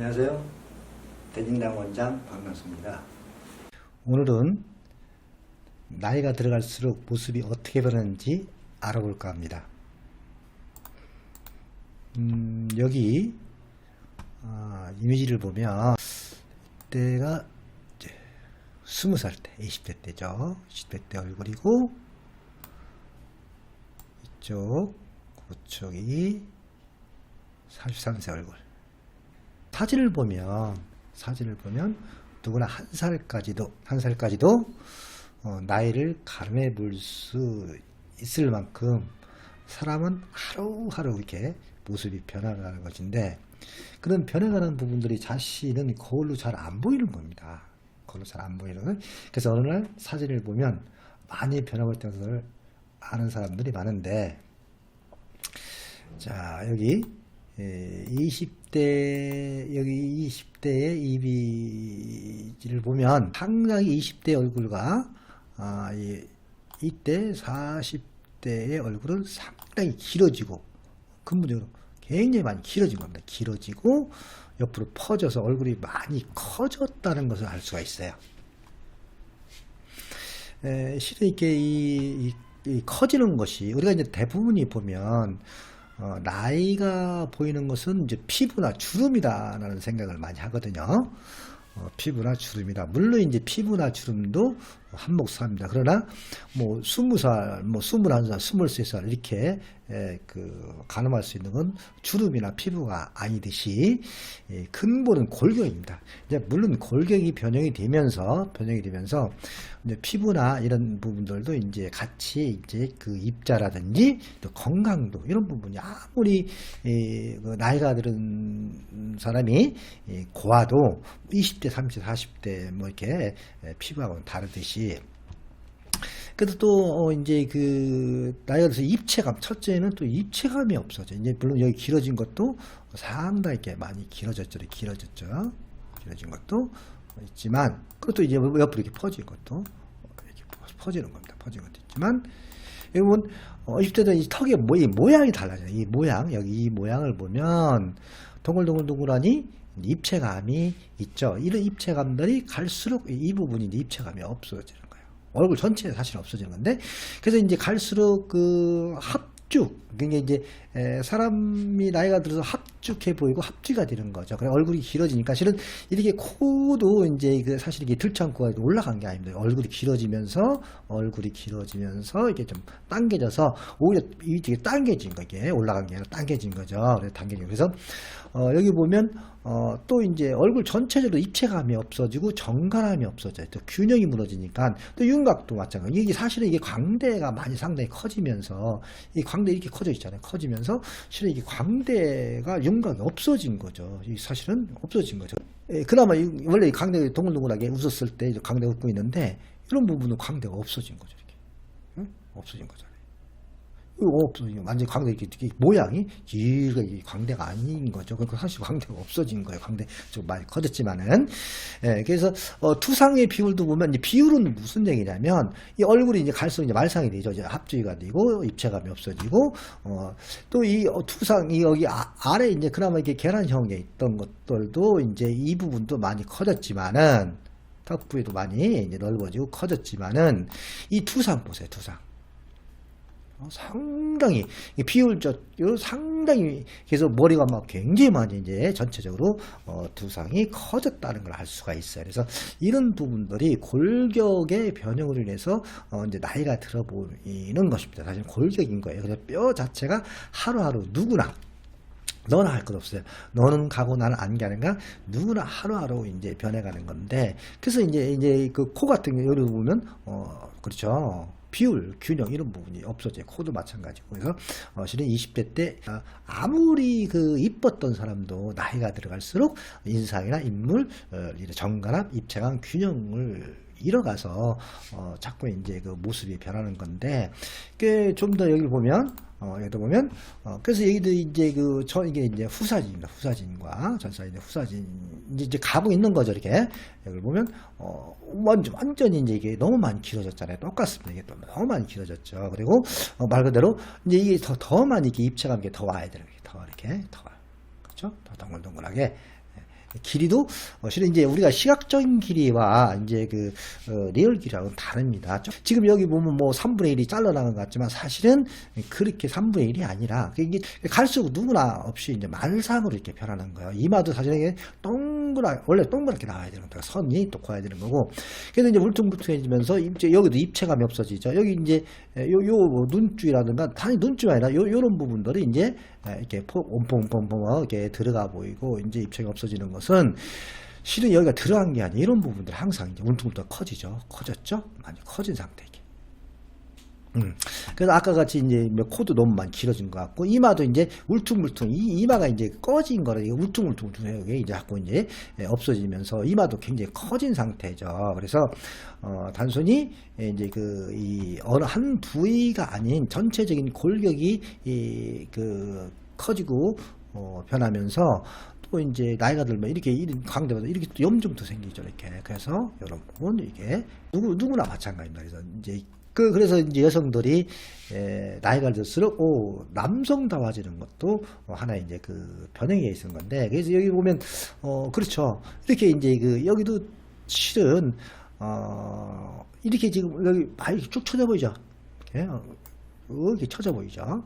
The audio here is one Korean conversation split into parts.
안녕하세요. 대진당 원장 박명수입니다. 오늘은 나이가 들어갈수록 모습이 어떻게 변하는지 알아볼까 합니다. 음, 여기 아, 이미지를 보면 때가 이제 20살 때, 20대 때죠. 20대 때 얼굴이고 이쪽, 그쪽이 43세 얼굴. 사진을 보면 사진을 보면 누구나 한 살까지도 한 살까지도 어, 나이를 가늠해 볼 수 있을 만큼 사람은 하루하루 이렇게 모습이 변화가는 것인데 그런 변해가는 부분들이 자신은 거울로 잘 안 보이는 겁니다. 거울로 잘 안 보이는. 그래서 어느 날 사진을 보면 많이 변화가 있다는 것을 아는 사람들이 많은데 자 여기 예, 20대 여기 20대의 이미지를 보면 상당히 20대 얼굴과 아, 이, 이때 40대의 얼굴은 상당히 길어지고 근본적으로 굉장히 많이 길어진 겁니다. 길어지고 옆으로 퍼져서 얼굴이 많이 커졌다는 것을 알 수가 있어요. 에, 실은 이렇게 이, 이- 이 커지는 것이 우리가 이제 대부분이 보면 어, 나이가 보이는 것은 이제 피부나 주름이다라는 생각을 많이 하거든요. 어, 피부나 주름이다. 물론 이제 피부나 주름도 한몫합니다. 그러나 뭐 스무 살, 뭐 스물한 살, 스물세 살 이렇게 에, 그 가늠할 수 있는 건 주름이나 피부가 아니듯이 예, 근본은 골격입니다. 이제 물론 골격이 변형이 되면서 변형이 되면서 이제 피부나 이런 부분들도 이제 같이 이제 그 입자라든지 또 건강도 이런 부분이 아무리 이, 그 나이가 들은 사람이 이, 고와도 20대, 30대, 40대 뭐 이렇게 에, 피부하고는 다르듯이 그래도 또 어, 이제 그 나이가 들어서 입체감 첫째는 또 입체감이 없어져. 이제 물론 여기 길어진 것도 상당히 많이 길어졌죠. 길어졌죠. 길어진 것도 있지만 그것도 이제 옆으로 이렇게 퍼진 것도 이렇게 퍼지는 겁니다. 퍼진 것도 있지만. 보면 어, 20대는 이 턱의 모, 이 모양이 달라져요. 이 모양 여기 이 모양을 보면 동글동글동글하니 입체감이 있죠. 이런 입체감들이 갈수록 이 부분이 입체감이 없어지는 거예요. 얼굴 전체에 사실 없어지는 건데 그래서 이제 갈수록 그 합죽 그게 이제 에, 사람이 나이가 들어서 합 죽해 보이고 합지가 되는 거죠. 그래 얼굴이 길어지니까 실은 이렇게 코도 이제 그 사실 이게 들창코가 올라간 게 아닙니다. 얼굴이 길어지면서 얼굴이 길어지면서 이게 좀 당겨져서 오히려 이게 당겨진 거 이게 올라간 게 아니라 당겨진 거죠. 그래서 당겨진 거. 그래서 어, 여기 보면 어, 또 이제 얼굴 전체적으로 입체감이 없어지고 정갈함이 없어져요. 또 균형이 무너지니까 또 윤곽도 마찬가지. 이게 사실은 이게 광대가 많이 상당히 커지면서 이 광대 이렇게 커져 있잖아요. 커지면서 실은 이게 광대가 윤곽이 없어진 거죠. 이 사실은 없어진 거죠. 예, 그나마 이- 원래 이 광대 동글동글하게 웃었을 때 광대 웃고 있는데 이런 부분은 광대가 없어진 거죠. 이렇게 응? 없어진 없어지고 완전히 광대 이렇게, 이렇게 모양이 길게 이 광대가 아닌 거죠. 그러니까 사실 광대가 없어진 거예요. 광대 좀 많이 커졌지만은 예, 그래서 어, 투상의 비율도 보면 이제 비율은 무슨 얘기냐면 이 얼굴이 이제 갈수록 이제 말상이 되죠. 이제 합주기가 되고 입체감이 없어지고 어, 또이 투상 이 여기 아, 아래 이제 그나마 이렇게 계란형에 있던 것들도 이제 이 부분도 많이 커졌지만은 턱 부위도 많이 이제 넓어지고 커졌지만은 이 투상 보세요. 투상. 어, 상당히 이 비율적 요 상당히 그래서 머리가 막 굉장히 많이 이제 전체적으로 어, 두상이 커졌다는 걸 알 수가 있어요. 그래서 이런 부분들이 골격의 변형으로 인해서 어, 이제 나이가 들어 보이는 것입니다. 사실 골격인 거예요. 그래서 뼈 자체가 하루하루 누구나 너는 할 것 없어요. 너는 가고 나는 안 가는가? 누구나 하루하루 이제 변해가는 건데, 그래서 이제, 이제 그 코 같은 경우, 여기 보면, 어, 그렇죠. 비율, 균형, 이런 부분이 없어져요. 코도 마찬가지고. 그래서, 어, 실은 20대 때, 아, 아무리 그 이뻤던 사람도 나이가 들어갈수록 인상이나 인물, 어, 정갈함, 입체감, 균형을 잃어가서, 어, 자꾸 이제 그 모습이 변하는 건데, 그 좀 더 여기 보면, 어, 여기도 보면, 어, 그래서 여기도 이제 그, 저, 이게 이제 후사진입니다. 후사진과 전사진의 후사진, 이제, 이제 가고 있는 거죠, 이렇게. 여기 보면, 어, 완전, 완전히 이제 이게 너무 많이 길어졌잖아요. 똑같습니다. 이게 또 너무 많이 길어졌죠. 그리고, 어, 말 그대로, 이제 이게 더, 더 많이 이렇게 입체감 이게 더 와야 되는 게더 이렇게, 더. 그렇죠? 더 동글동글하게. 길이도 어, 실은 이제 우리가 시각적인 길이와 이제 그 어, 리얼 길이하고는 다릅니다. 좀- 지금 여기 보면 뭐 3분의 1이 잘라나간 것 같지만 사실은 그렇게 3분의 1이 아니라 이게 갈수록 누구나 없이 이제 말상으로 이렇게 변하는 거예요. 이마도 사실은 이게 동그랗 원래 동그랗게 나와야 되는 거예요. 선이 또 커야 되는 거고. 그래서 이제 울퉁불퉁해지면서 이제 여기도 입체감이 없어지죠. 여기 이제 요요 눈줄이라든가 단지 눈줄이 아니라 요 요런 부분들이 이제 이렇게 포- 옴퐁옴퐁 이렇게 들어가 보이고 이제 입체가 없어지는 것은 실은 여기가 들어간 게 아니에요. 이런 부분들 항상 이제 울퉁불퉁 커지죠. 커졌죠? 많이 커진 상태. 음. 그래서 아까 같이 이제 뭐 코도 너무 많이 길어진 것 같고 이마도 이제 울퉁불퉁 이 이마가 이제 꺼진 거라 이게 울퉁불퉁 이게 이제 자꾸 이제 예, 없어지면서 이마도 굉장히 커진 상태죠. 그래서 어 단순히 이제 그 이 어느 한 부위가 아닌 전체적인 골격이 이 그 커지고 어 변하면서 또 이제 나이가 들면 이렇게 이런 광대마다 이렇게 또 염증도 생기죠 이렇게 그래서 부분 이게 누구 누구나 마찬가지입니다 그래서 이제 그 그래서 이제 여성들이 에, 나이가 들수록 오 남성다워지는 것도 어, 하나의 이제 그 변형에 있는 건데 그래서 여기 보면 어 그렇죠. 이렇게 이제 그 여기도 실은 어 이렇게 지금 여기 많이 쭉 쳐져 보이죠? 예, 어, 이렇게 쳐져 보이죠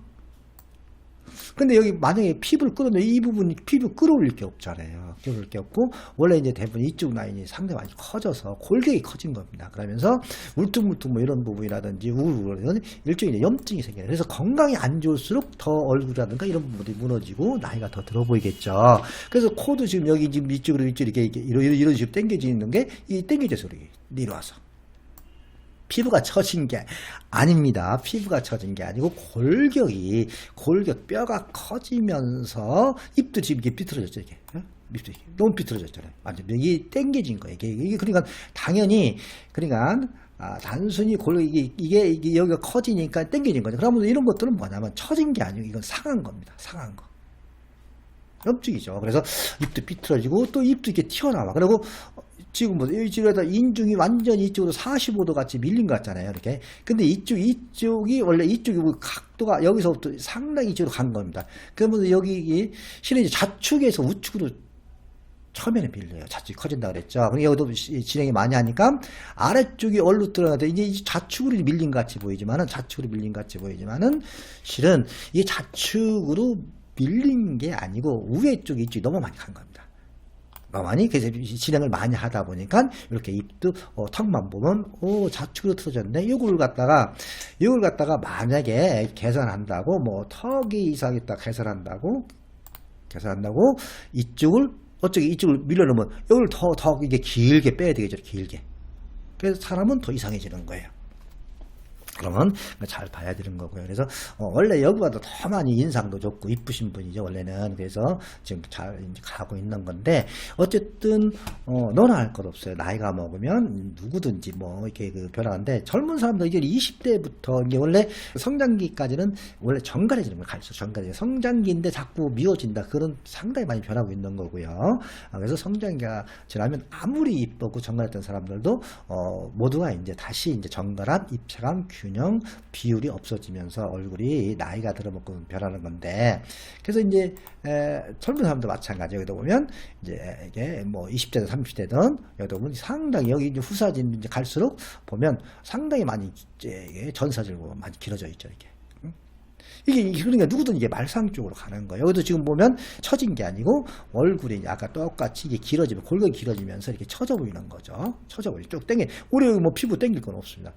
근데 여기 만약에 피부를 끌어내 이 부분이 피부 끌어올릴 게 없잖아요. 끌어올릴 게 없고 원래 이제 대부분 이쪽 라인이 상당히 많이 커져서 골격이 커진 겁니다. 그러면서 울퉁불퉁 뭐 이런 부분이라든지 우울이런 일종의 염증이 생겨요. 그래서 건강이 안 좋을수록 더 얼굴이라든가 이런 부분들이 무너지고 나이가 더 들어 보이겠죠. 그래서 코도 지금 여기 지금 이쪽으로 이쪽 이렇게 이렇게 이런, 이런 식으로 당겨지는 게 이 당겨져서 이렇게 내려와서 피부가 처진 게 아닙니다. 피부가 처진 게 아니고 골격이 골격 뼈가 커지면서 입도 지금 이게 비틀어졌죠 이게 너무 비틀어졌잖아요. 완전 이게 당겨진 거예요. 이게, 이게 그러니까 당연히 그러니까 아, 단순히 골격 이게, 이게 이게 여기가 커지니까 당겨진 거죠. 그러면 이런 것들은 뭐냐면 처진 게 아니고 이건 상한 겁니다. 상한 거. 염증이죠. 그래서 입도 삐뚤어지고 또 입도 이렇게 튀어나와. 그리고 지금 뭐 이쪽에다 인중이 완전히 이쪽으로 45도 같이 밀린 것 같잖아요. 이렇게. 근데 이쪽 이쪽이 원래 이쪽이 뭐 각도가 여기서부터 상당히 이쪽으로 간 겁니다. 그러면 여기 실은 이제 좌측에서 우측으로 처음에는 밀려요. 좌측이 커진다 그랬죠. 그러니까 여기도 시- 진행이 많이 하니까 아래쪽이 얼룩 드러나는데 이제 이 좌측으로 밀린 것 같이 보이지만은 좌측으로 밀린 것 같이 보이지만은 실은 이게 좌측으로 밀린 게 아니고 우회 쪽이 이쪽이 너무 많이 간 겁니다. 너무 많이 진행을 많이 하다 보니까 이렇게 입도 어, 턱만 보면 오 좌측으로 틀어졌네. 이걸 갖다가 이걸 갖다가 만약에 계산한다고 뭐 턱이 이상했다 계산한다고 계산한다고 이쪽을 어쩌게 이쪽을 밀려놓으면 여기를 더, 더 이게 길게 빼야 되겠죠. 길게. 그래서 사람은 더 이상해지는 거예요. 그러면 잘 봐야 되는 거고요. 그래서 어, 원래 여기보다 더 많이 인상도 좋고 이쁘신 분이죠. 원래는 그래서 지금 잘 가고 있는 건데 어쨌든 어, 너나 할 것 없어요. 나이가 먹으면 누구든지 뭐 이렇게 그 변화인데 젊은 사람들 이제 20대부터 이게 원래 성장기까지는 원래 정갈해지는 걸 가르쳐 정갈해 성장기인데 자꾸 미워진다. 그런 상당히 많이 변하고 있는 거고요. 아, 그래서 성장기가 지나면 아무리 이쁘고 정갈했던 사람들도 어, 모두가 이제 다시 이제 정갈한 입체감, 균형, 비율이 없어지면서 얼굴이 나이가 들어먹고 변하는 건데 그래서 이제 에, 젊은 사람도 마찬가지 여기도 보면 이제 이게 뭐 20대든 30대든 여기도 보면 상당히 여기 이제 후사진 이제 갈수록 보면 상당히 많이 이제 전사질고 많이 길어져 있죠 이게. 응? 이게 그러니까 누구든 이게 말상 쪽으로 가는 거예요. 여기도 지금 보면 처진 게 아니고 얼굴이 아까 똑같이 이게 길어지면 골격이 길어지면서 이렇게 처져 보이는 거죠. 처져 보이 쭉 땡기. 우리 뭐 피부 땡길 건 없습니다.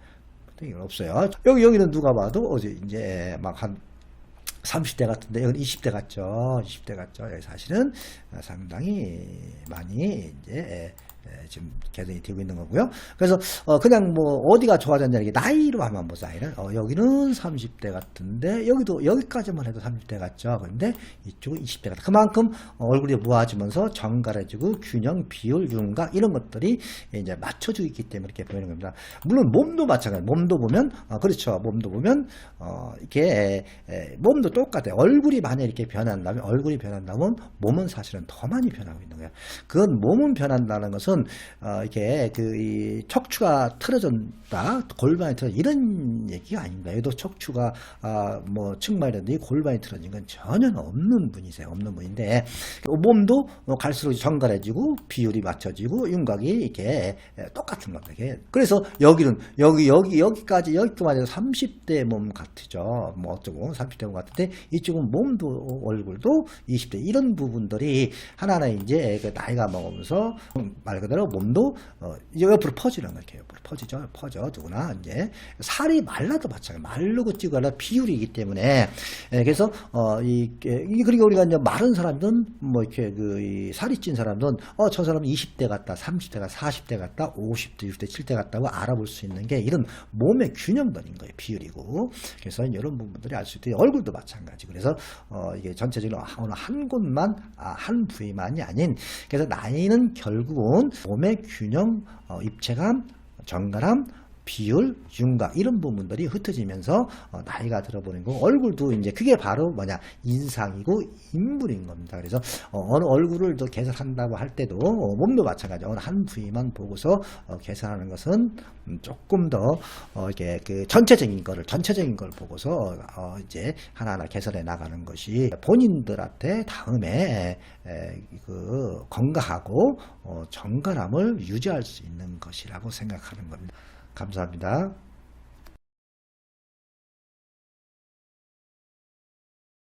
땡길 건 없어요. 여기 여기는 누가 봐도 어제 이제 막 한 30대 같은데 여기 20대 같죠. 20대 같죠. 여기 사실은 상당히 많이 이제 예, 지금 개선이 되고 있는 거고요. 그래서 어 그냥 뭐 어디가 좋아졌냐 이게 나이로 한번 보자. 이런 어 여기는 30대 같은데 여기도 여기까지만 해도 30대 같죠. 그런데 이쪽은 20대 같다. 그만큼 어, 얼굴이 모아지면서 정갈해지고 균형, 비율, 윤곽 이런 것들이 이제 맞춰주고 있기 때문에 이렇게 보이는 겁니다. 물론 몸도 마찬가지. 몸도 보면 어, 그렇죠. 몸도 보면 어 이렇게 에, 에, 몸도 똑같아요. 얼굴이 만약 이렇게 변한다면 얼굴이 변한다면 몸은 사실은 더 많이 변하고 있는 거예요. 그건 몸은 변한다는 것은 이거는 어, 이게 그 이 척추가 틀어졌다, 골반이 틀어 이런 얘기가 아닙니다. 얘도 척추가 아, 뭐 측만이라든지 골반이 틀어진 건 전혀 없는 분이세요. 없는 분인데 몸도 어, 갈수록 정갈해지고 비율이 맞춰지고 윤곽이 이렇게 똑같은 겁니다. 이게. 그래서 여기는 여기 여기 여기까지 여기까지 해서 30대 몸 같죠. 뭐 어쩌고 30대 몸 같은데 이쪽은 몸도 얼굴도 20대 이런 부분들이 하나하나 이제 그 나이가 먹으면서 말 그대로 몸도 어, 옆으로 퍼지는 거예요. 이렇게 옆으로 퍼지죠. 퍼져 누구나 이제 살이 말라도 마찬가지. 마르고 찌거나 비율이기 때문에 예, 그래서 어, 이, 이 그리고 우리가 이제 마른 사람들은 뭐 이렇게 그이 살이 찐 사람들은 어 저 사람은 20대 같다, 30대 같다, 40대 같다, 50대, 60대, 7대 같다고 알아볼 수 있는 게 이런 몸의 균형론인 거예요. 비율이고. 그래서 이런 부분들이 알 수 있고 얼굴도 마찬가지. 그래서 어 이게 전체적으로 어느 한 곳만 아, 한 부위만이 아닌 그래서 나이는 결국은 몸의 균형, 어, 입체감, 정갈함, 비율, 윤곽 이런 부분들이 흩어지면서 어, 나이가 들어보는 거 얼굴도 이제 그게 바로 뭐냐 인상이고 인물인 겁니다. 그래서 어, 느 얼굴을 더 개설한다고 할 때도 어, 몸도 마찬가지 어느 한 부위만 보고서 어, 개설하는 것은 음, 조금 더 어, 이게 그 전체적인 거를 전체적인 걸 보고서 어, 이제 하나하나 개설해 나가는 것이 본인들한테 다음에 에, 그 건강하고 어, 정갈함을 유지할 수 있는 것이라고 생각하는 겁니다. 감사합니다.